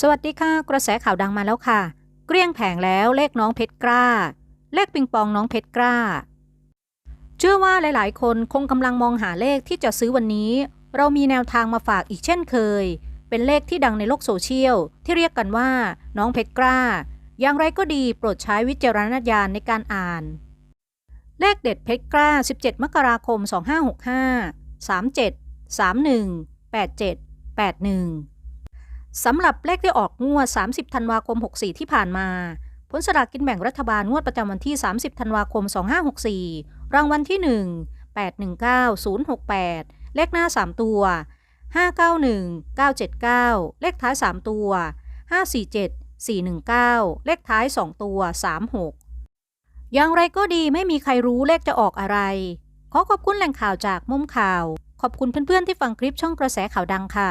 สวัสดีค่ะ กระแสข่าวดังมาแล้วค่ะ เกลี้ยงแผงแล้วเลขน้องเพชรกล้า เลขปิงปองน้องเพชรกล้า เชื่อว่าหลาย ๆ คนคงกำลังมองหาเลขที่จะซื้อวันนี้ เรามีแนวทางมาฝากอีกเช่นเคย เป็นเลขที่ดังในโลกโซเชียล ที่เรียกกันว่า น้องเพชรกล้า อย่างไรก็ดีโปรดใช้วิจารณญาณในการอ่าน เลขเด็ดเพชรกล้า 17 มกราคม 2565 37 31 87 81 สำหรับเลขที่ออกงวด 30 ธันวาคม 64 ที่ผ่านมา ผลสลากกินแบ่งรัฐบาลงวดประจำวันที่ 30 ธันวาคม 2564 รางวัลที่ 1 819 068 เลขหน้า 3 ตัว 591 979 เลขท้าย 3 ตัว 547 419 เลขท้าย 2 ตัว 36 อย่างไรก็ดีไม่มีใครรู้เลขจะออกอะไร ขอขอบคุณแหล่งข่าวจากมุมข่าว ขอบคุณเพื่อนๆที่ฟังคลิปช่องกระแสข่าวดังค่ะ